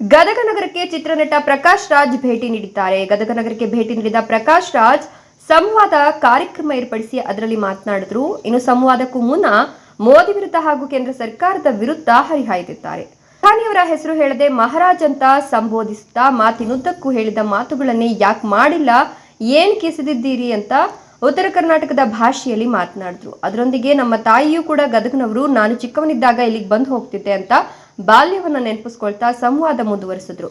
ಗದಗ ನಗರಕ್ಕೆ ಚಿತ್ರನಟ ಪ್ರಕಾಶ್ ರಾಜ್ ಭೇಟಿ ನೀಡಿದ್ದಾರೆ. ಗದಗ ನಗರಕ್ಕೆ ಭೇಟಿ ನೀಡಿದ ಪ್ರಕಾಶ್ ರಾಜ್ ಸಂವಾದ ಕಾರ್ಯಕ್ರಮ ಏರ್ಪಡಿಸಿ ಅದರಲ್ಲಿ ಮಾತನಾಡಿದ್ರು. ಇನ್ನು ಸಂವಾದಕ್ಕೂ ಮುನ್ನ ಮೋದಿ ವಿರುದ್ಧ ಹಾಗೂ ಕೇಂದ್ರ ಸರ್ಕಾರದ ವಿರುದ್ಧ ಹರಿಹಾಯ್ದಿದ್ದಾರೆ. ಪ್ರಧಾನಿಯವರ ಹೆಸರು ಹೇಳದೆ ಮಹಾರಾಜ್ ಅಂತ ಸಂಬೋಧಿಸುತ್ತಾ ಮಾತಿನುದ್ದಕ್ಕೂ ಹೇಳಿದ ಮಾತುಗಳನ್ನೇ ಯಾಕೆ ಮಾಡಿಲ್ಲ, ಏನ್ ಕೆಸೆದಿದ್ದೀರಿ ಅಂತ ಉತ್ತರ ಕರ್ನಾಟಕದ ಭಾಷೆಯಲ್ಲಿ ಮಾತನಾಡಿದ್ರು. ಅದರೊಂದಿಗೆ ನಮ್ಮ ತಾಯಿಯೂ ಕೂಡ ಗದಗನವರು, ನಾನು ಚಿಕ್ಕವನಿದ್ದಾಗ ಇಲ್ಲಿಗೆ ಬಂದು ಹೋಗ್ತಿದ್ದೆ ಅಂತ ಬಾಲ್ಯವನ್ನ ನೆನಪಿಸ್ಕೊಳ್ತಾ ಸಂವಾದ ಮುಂದುವರಿಸಿದ್ರು.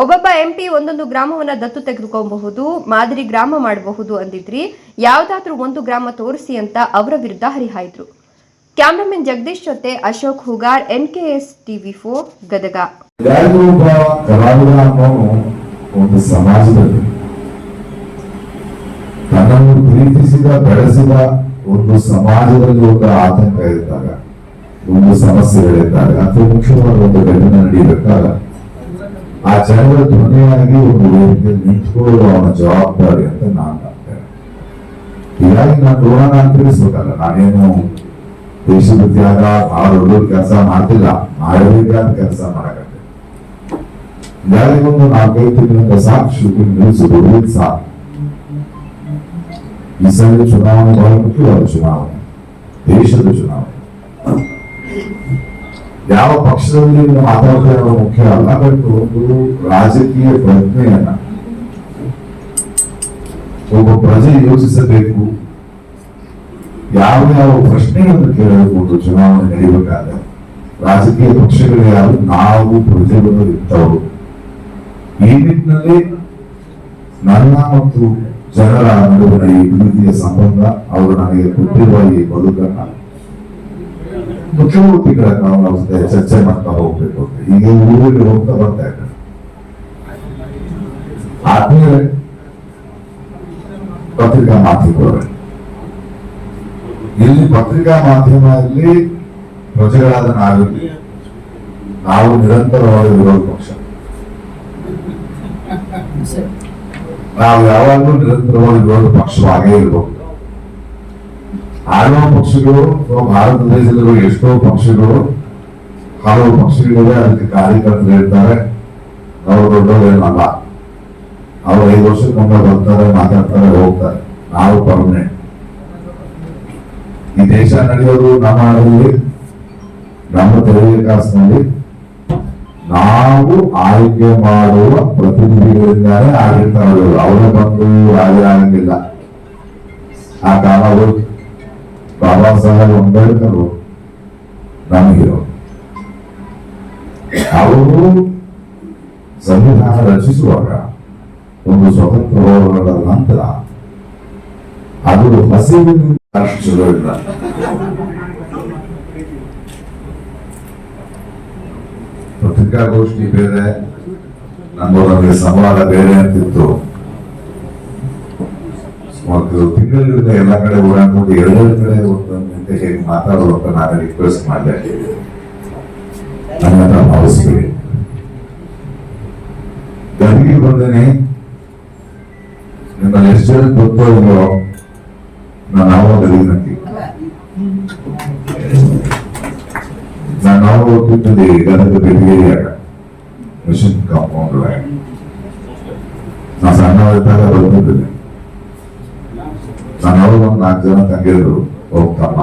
ಒಬ್ಬೊಬ್ಬ ಎಂಪಿ ಒಂದೊಂದು ಗ್ರಾಮವನ್ನ ದತ್ತು ತೆಗೆದುಕೊಬಹುದು, ಮಾದರಿ ಗ್ರಾಮ ಮಾಡಬಹುದು ಅಂದಿದ್ರಿ, ಯಾವ್ದಾದ್ರೂ ಒಂದು ಗ್ರಾಮ ತೋರಿಸಿ ಅಂತ ಅವರ ವಿರುದ್ಧ ಹರಿಹಾಯ್ದ್ರು. ಕ್ಯಾಮ್ರಾಮನ್ ಜಗದೀಶ್ ಜೊತೆ Ashok Hugar N K S TV four Gadag. ಒಂದು ಸಮಾಜದಲ್ಲಿ ತನ್ನನ್ನು ಪ್ರೀತಿಸಿದ, ಬೆಳೆಸಿದ ಒಂದು ಸಮಾಜದಲ್ಲಿ ಒಂದು ಆತಂಕ ಇದ್ದಾಗ ಒಂದು ಸಮಸ್ಯೆಗಳಿದ್ದಾಗ ಅತಿ ಮುಖ್ಯವಾದ ಒಂದು ಘಟನೆ ನಡೀಬೇಕಾಗ ಆ ಜನರ ಧ್ವನಿಯಾಗಿ ಒಂದು ವೇದಿಕೆಯಲ್ಲಿ ನಿಂತ್ಕೊಳ್ಳೋದು ಅವನ ಜವಾಬ್ದಾರಿ ಅಂತ ನಾನು ನಂಬ್ತೇನೆ. ಹೀಗಾಗಿ ನಾನು ನೋಡೋಣ ಅಂತ ತಿಳಿಸ್ಬೇಕಲ್ಲ ನಾನೇನು ದೇಶದ ತ್ಯಾಗ ಬಹಳ ದೊಡ್ಡ ಕೆಲಸ ಮಾಡ್ತಿಲ್ಲ. ಮಾಡಬೇಕಾದ ಕೆಲಸ ಮಾಡಕತ್ತೆ. ಹೀಗಾಗಿ ಒಂದು ನಾಲ್ಕೈದು ತಿಂಗಳಿಂದ ಸಾಕು ಶೂಟಿಂಗ್ ನಿಲ್ಲಿಸಿದ್ರು ಸಾಕು. ಈ ಸಲ ಚುನಾವಣೆ ಬಹಳ ಮುಖ್ಯವಾದ ಚುನಾವಣೆ. ದೇಶದ ಚುನಾವಣೆ. ಯಾವ ಪಕ್ಷದಲ್ಲಿ ನೀವು ಮಾತಾಡ್ತಾ ಮುಖ್ಯ? ಅಲ್ಲ ಬಟ್ ಒಂದು ರಾಜಕೀಯ ಪ್ರಜ್ಞೆಯನ್ನ. ಒಬ್ಬ ಪ್ರಜೆ ಯೋಚಿಸಬೇಕು. ಯಾವ ಯಾವ ಪ್ರಶ್ನೆಗಳನ್ನು ಕೇಳಬಹುದು ಚುನಾವಣೆ ನಡೆಯಬೇಕಾದ ರಾಜಕೀಯ ಪಕ್ಷಗಳು ಯಾರು? ನಾವು ಪ್ರಜೆಗಳು ಇರ್ತವರು ಈ ನಿಟ್ಟಿನಲ್ಲಿ ನನ್ನ ಮತ್ತು ಜನರ ನಡುವಿನ ಈ ಪ್ರೀತಿಯ ಸಂಬಂಧ, ಅವರು ನನಗೆ ಕೊಟ್ಟಿರುವ ಈ ಮುಖ್ಯಮೂರ್ತಿಗಳ ನಾವು ಜೊತೆ ಚರ್ಚೆ ಮಾಡ್ತಾ ಹೋಗ್ಬೇಕು ಅಂತ. ಹೀಗೆ ಊರಿಗೆ ಹೋಗ್ತಾ ಬರ್ತಾ ಇದ್ದಾರೆ. ಆದ್ಮೇಲೆ ಪತ್ರಿಕಾ ಮಾಧ್ಯಮದವರೇ ಇಲ್ಲಿ ಪತ್ರಿಕಾ ಮಾಧ್ಯಮದಲ್ಲಿ ಪ್ರಜೆಗಳಾದ ನಾವಿರಲಿ ನಾವು ನಿರಂತರವಾಗಿ ವಿರೋಧ ಪಕ್ಷ. ನಾವು ಯಾವಾಗಲೂ ನಿರಂತರವಾಗಿ ವಿರೋಧ ಪಕ್ಷವಾಗೇ ಇರಬಹುದು ಆಳುವ ಪಕ್ಷಗಳು ಭಾರತ ದೇಶದಲ್ಲಿರುವ ಎಷ್ಟೋ ಪಕ್ಷಗಳು, ಹಲವು ಪಕ್ಷಗಳಿವೆ ಅದಕ್ಕೆ ಕಾರ್ಯಕರ್ತರು ಇರ್ತಾರೆ ಅವರು ದೊಡ್ಡವರೇನಲ್ಲ. ಅವರು ಐದು ವರ್ಷಕ್ಕೊಮ್ಮೆ ಬರ್ತಾರೆ, ಮಾತಾಡ್ತಾರೆ, ಹೋಗ್ತಾರೆ. ನಾವು ಪರ್ಮನೆಂಟ್ ಈ ದೇಶ ನಡೆಯೋದು ನಮ್ಮ ಹಣದಲ್ಲಿ ನಮ್ಮ ತೆರಿಗೆ ಕಾಸಿನಲ್ಲಿ. ನಾವು ಆಯ್ಕೆ ಮಾಡುವ ಪ್ರತಿನಿಧಿಗಳಿಂದಾನೇ ಆಡಳಿತ ಅವರೇ ಬಂದು ರಾಜ ಆಗಂಗಿಲ್ಲ. ಆ ಕಾಲ. ಬಾಬಾ ಸಾಹೇಬ್ ಅಂಬೇಡ್ಕರ್ ನಮಗಿರೋ. ಅವರು ಸಂವಿಧಾನ ರಚಿಸುವಾಗ ಒಂದು ಸ್ವತಂತ್ರ ಹೋರಾಟದ ನಂತರ ಅದು ಹಸಿವಿನಿಂದ ಅಷ್ಟು ಪತ್ರಿಕಾಗೋಷ್ಠಿ ಬೇರೆ ನಮ್ಮವರಲ್ಲಿ ಸಂವಾದ ಬೇರೆ ಅಂತಿತ್ತು. ಒಂದು ತಿಂಗಳಿಂದ ಎಲ್ಲ ಕಡೆ ಓಡಾಡ್ಕೊಂಡು ಎರಡೆರಡು ಕಡೆ ಒಂದೊಂದು ಗಂಟೆ ಹೇಗೆ ಮಾತಾಡೋ ಅಂತ ನಾನು ರಿಕ್ವೆಸ್ಟ್ ಮಾಡಿದೆ ನನ್ನ ಹತ್ರ ಭಾವಿಸ್ಬೇಡಿ. ಗದಿಗೆ ಬಂದನೆ ನಿಮ್ಮಲ್ಲಿ ಎಷ್ಟು ಜನ ಗೊತ್ತೋ ಇಲ್ಲೋ ನಾವು ನಾನು ನಾವು ಹೋಗ್ತಿದ್ದಲ್ಲಿ ಗದಗ ಬೆಳಗೇರಿಯಾಗ ಮಿಷನ್ ಕಾಂಪೌಂಡ್ ನಾನು ನಾ ಸಣ್ಣವರಿದ್ದಾಗ ಬರ್ತಿದ್ದೆ ನಾನು ಅವಾಗ ಒಂದು ನಾಲ್ಕು ಜನ ತಂಗಿದ್ರು ಹೋಗ್ತಮ್ಮ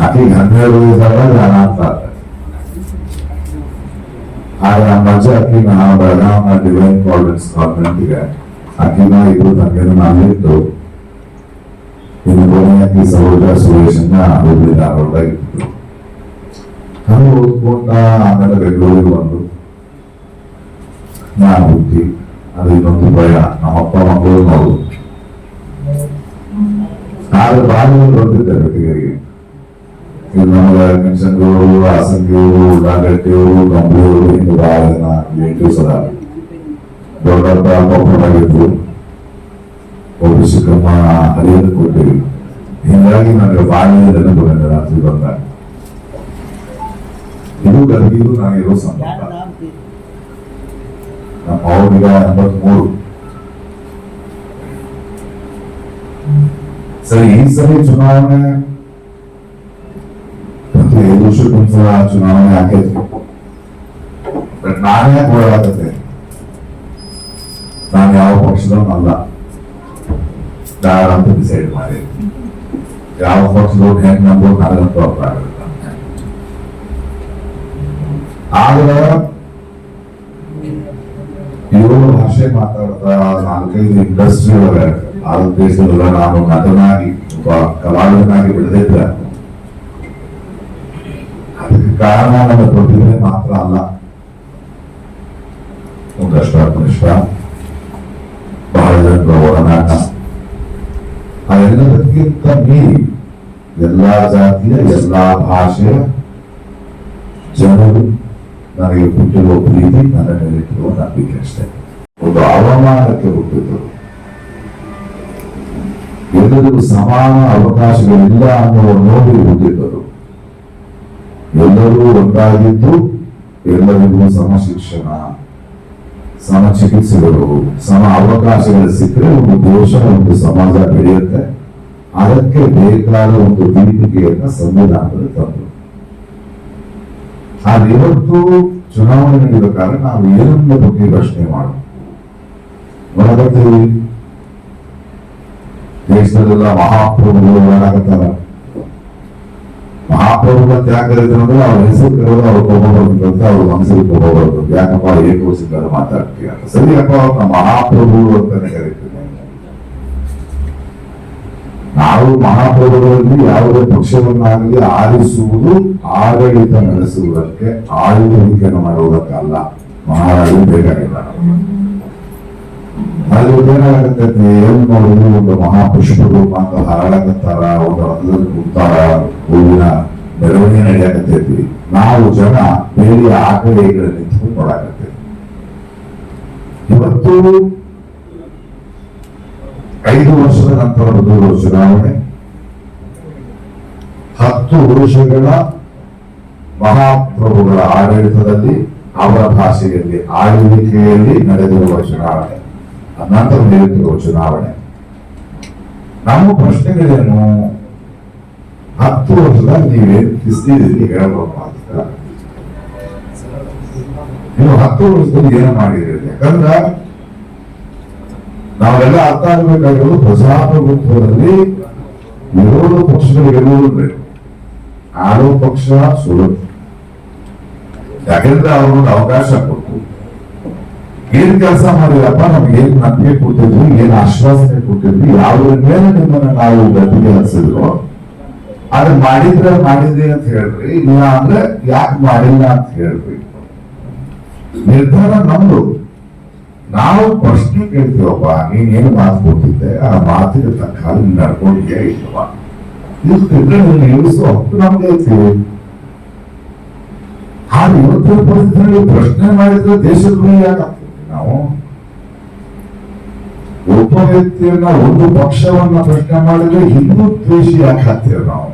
ಆಕೆಗೆ ಹನ್ನೆರಡು ವಯಸ್ಸಾದಾಗ ನಾನು ಅಂತ ಆಗ ನಮ್ಮ ಅಜ್ಜ ಅಕ್ಕಿನ ಬೆಳಗಾವಿನ ಡಿವೈನ್ ಕಾಲೇಜ್ ಕಾನ್ವೆಂಟ್ಗೆ ಅಕ್ಕಿನ ಇಬ್ರು ತಂಗಿಯರು ನಾನು ಇದ್ದು ಇನ್ನು ಗೋಣಿಯಾಕಿ ಸಹೋದರ ಸುರೇಶನ್ನ ಹುಬ್ಳಿ ಧಾರವಾಡದಾಗ ಇತ್ತು ನಾನು ಓದ್ಕೊಂಡ ಆಮೇಲೆ ಬೆಂಗಳೂರಿಗೆ ಬಂದು ನಾನು ಹುಟ್ಟಿ ಅದು ಇನ್ನೊಂದು ಭಯ ನಮ್ಮಪ್ಪ ಮಕ್ಕಳು ನೋಡು ಆದ್ರೆ ಬಾಲ್ಯದಲ್ಲಿ ಬರ್ತಿದ್ದೆ ಬೆಟ್ಟಿಗರಿಗೆ ಇದು ನಮಗೆ ಮೆಣಸನ್ಗಳು ಹಾಸನ್ಗಿಯವರು ಉಳ್ಳಾಗಡ್ಡಿಯವರು ಗಂಬೂರು ಇನ್ನು ಬಹಳ ಜನ ರಿಲೇಟಿವ್ಸ್ ಅದ ದೊಡ್ಡಪ್ಪ ಕೊಪ್ಪಳಾಗಿತ್ತು ಒಬ್ಬ ಚಿಕ್ಕಮ್ಮ ಹರಿಯಲು ಕೊಟ್ಟಿವಿ ಹೀಗಾಗಿ ನನಗೆ ಬಾಲ್ಯದ ನೆನಪು ಬಂದ ರಾತ್ರಿ ಬಂದಾಗ ಇದು ಗದಗಿಗೂ ನನಗಿರೋ ಸಂಬಂಧ ನಮ್ಮ ಅವ್ರಿಗ ಎಂಬತ್ಮೂರು ಸರಿ ಈ ಸರಿ ಚುನಾವಣೆ ಮತ್ತೆ ಐದು ವರ್ಷಕ್ಕೊಂದ್ಸಲ ಚುನಾವಣೆ ಆಗೈತಿ ಬಟ್ ನಾನೇ ಹೋರಾಟತೆ ಏಳು ಭಾಷೆ ಮಾತಾಡ್ತಾ ನಾಲ್ಕೈದು ಇಂಡಸ್ಟ್ರಿ ಒಳಗೆ ಭಾರತ ದೇಶದಲ್ಲ ನಾನು ನಟನಾಗಿ ಒಬ್ಬ ಕಲಾವಿದನಾಗಿ ಬೆಳೆದಿದ್ದೆ ಅದಕ್ಕೆ ಕಾರಣ ನನ್ನ ಪ್ರತಿಭೆ ಮಾತ್ರ ಅಲ್ಲ ಒಂದಷ್ಟು ಅನಿಷ್ಟ ಬಹಳ ಜನರ ಒಡನಾಟ ಅದೆಲ್ಲದಕ್ಕಿಂತ ಮೀರಿ ಎಲ್ಲಾ ಜಾತಿಯ ಎಲ್ಲಾ ಭಾಷೆಯ ಜನರು ನನಗೆ ಹುಟ್ಟಿರುವ ಪ್ರೀತಿ ನನ್ನ ಮೇಲಿಟ್ಟಿರುವ ನಂಬಿಕೆ ಅಷ್ಟೇ ಒಂದು ಅವಮಾನಕ್ಕೆ ಹುಟ್ಟಿದ್ರು. ಎಲ್ಲರಿಗೂ ಸಮಾನ ಅವಕಾಶಗಳಿಲ್ಲ ಅನ್ನುವ ನೋಡಿ ಹುಟ್ಟಿದ್ದರು. ಎಲ್ಲರೂ ಒಂದಾಗಿದ್ದು, ಎಲ್ಲರಿಗೂ ಸಮಶಿಕ್ಷಣ ಸಮ ಚಿಕಿತ್ಸೆಗಳು ಸಮ ಅವಕಾಶಗಳು ಸಿಕ್ಕರೆ ಒಂದು ದೇಶ, ಒಂದು ಸಮಾಜ ಬೆಳೆಯುತ್ತೆ ಅದಕ್ಕೆ ಬೇಕಾದ ಒಂದು ದೀಪಿಕೆಯನ್ನ ಸಂವಿಧಾನದಲ್ಲಿ ತಂದರು. ಆದ್ರೆ ಇವತ್ತು ಚುನಾವಣೆ ನಡೀಬೇಕಾದ್ರೆ ನಾವು ಏನನ್ನ ಬಗ್ಗೆ ಪ್ರಶ್ನೆ ಮಾಡೋಣ ನೋಡಕತ್ತೀವಿ ದೇಶದಲ್ಲೆಲ್ಲ ಮಹಾಪ್ರಭುಗಳು ಏನಾಗುತ್ತಾರ ಮಹಾಪ್ರಭುಗಳು ಅಂತ ಯಾಕೆ ಅವ್ರ ಹೆಸರು ಕರೆದ್ರೆ ಅವ್ರು ಕೋಪ ಅಂತ ಅವ್ರ ಮನಸ್ಸಿಗೆ ಕೋಪ ಬರ್ತದೆ ಯಾಕಪ್ಪ ಏಕವಚನದಲ್ಲಿ ಮಾತಾಡ್ತೀಯ ಸರಿಯಪ್ಪ ಅವ್ರನ್ನ ಮಹಾಪ್ರಭುಗಳು ಅಂತಾನೆ ಕರೀತೀನಿ ನಾವು ಮಹಾಪ್ರಭುಗಳಲ್ಲಿ ಯಾವುದೇ ಪಕ್ಷವನ್ನಾಗಲಿ ಆರಿಸುವುದು ಆಡಳಿತ ನಡೆಸುವುದಕ್ಕೆ ಆಳ್ವಿಕೆಯನ್ನು ಮಾಡುವುದಕ್ಕಲ್ಲ ಮಹಾರಾಜರು ಬೇಕಾಗಿಲ್ಲ. ಅಲ್ಲಿ ಏನಾಗುತ್ತೆ ಒಂದು ರೂಪ ಅಂತ ಹಾರಾಡಕತ್ತಾರ, ಒಂದು ರಥದಲ್ಲಿ ಕೂತಾರ, ಹೂವಿನ ನಡೆಯಕತ್ತೈತಿ. ನಾವು ಜನ ಬೇರೆ ಆ ಇವತ್ತು ಐದು ವರ್ಷದ ನಂತರ ಬಂದಿರುವ ಚುನಾವಣೆ. ಹತ್ತು ವರ್ಷಗಳ ಮಹಾಪ್ರಭುಗಳ ಆಡಳಿತದಲ್ಲಿ, ಅವರ ಭಾಷೆಯಲ್ಲಿ, ಆಳ್ವಿಕೆಯಲ್ಲಿ ನಡೆದಿರುವ ಚುನಾವಣೆ. ನಂತರ ನಡೆಯುತ್ತಿರುವ ಚುನಾವಣೆ. ನಮ್ಮ ಪ್ರಶ್ನೆಗಳೇನು ಹತ್ತು ವರ್ಷದಲ್ಲಿ ನೀವೇ ಕಿಸ್ತಿದ್ದೀರಿ ಹೇಳಬಹುದು ಅಂತ. ನೀವು ಹತ್ತು ವರ್ಷದಲ್ಲಿ ಏನು ಮಾಡಿದ್ರಿ ಯಾಕಂದ್ರೆ ನಾವೆಲ್ಲ ಅರ್ಥ ಆಗಬೇಕಾಗಿರೋದು ಪ್ರಜಾಪ್ರಭುತ್ವದಲ್ಲಿ ಎರಡು ಪಕ್ಷಗಳು ಗೆಲ್ಲುವುದಿಲ್ಲ ಆಡೋ ಪಕ್ಷ ಸುಳ್ಳು. ಯಾಕೆಂದ್ರೆ ಅವ್ರಿಗೆ ಅವಕಾಶ ಕೊಟ್ಟು ಏನ್ ಕೆಲಸ ಮಾಡಿರಪ್ಪ ನಮ್ಗೆ ಏನ್ ನಂಬಿಕೆ ಕೊಟ್ಟಿದ್ರು? ಏನ್ ಆಶ್ವಾಸನೆ ಕೊಟ್ಟಿದ್ರು? ಯಾವ್ದ್ರ ಮೇಲೆ ನಿಮ್ಮನ್ನ ನಾವು ಗಟ್ಟಿಗೆ ಹಚ್ಚಿದ್ರು ಅದನ್ನ ಮಾಡಿದ್ರೆ ಮಾಡಿದ್ರಿ ಅಂತ ಹೇಳ್ರಿ. ಇಲ್ಲ ಅಂದ್ರೆ ಯಾಕೆ ಮಾಡಿಲ್ಲ ಅಂತ ಹೇಳ್ರಿ. ನಿರ್ಧಾರ ನಮ್ದು. ನಾವು ಪ್ರಶ್ನೆ ಕೇಳ್ತೀವಪ್ಪ, ನೀನ್ ಏನು ಮಾತು ಕೊಟ್ಟಿದ್ದೆ? ಆ ಮಾತಿಗೆ ತಕ್ಕ ಹಾಗೆ ನಡ್ಕೊಂಡಿದ್ಯಾ ಇಲ್ವಾ ಇದು ನೀನು ಇಳಿಸೋ ಹಕ್ಕು ನಮ್ಗೆ ಐತಿ. ಹಾಗೆ ಇವತ್ತಿನ ಪರಿಸ್ಥಿತಿಯಲ್ಲಿ ಪ್ರಶ್ನೆ ಮಾಡಿದ್ರೆ ದೇಶದ ಮೇಲೆ ನಾವು ಒಬ್ಬ ವ್ಯಕ್ತಿಯನ್ನ ಒಂದು ಪಕ್ಷವನ್ನ ಪ್ರಶ್ನೆ ಮಾಡಿದ್ರೆ ಹಿಂದೂ ದ್ವೇಷಿ ಯಾಕೆ ಆಗ್ತೇವೆ ನಾವು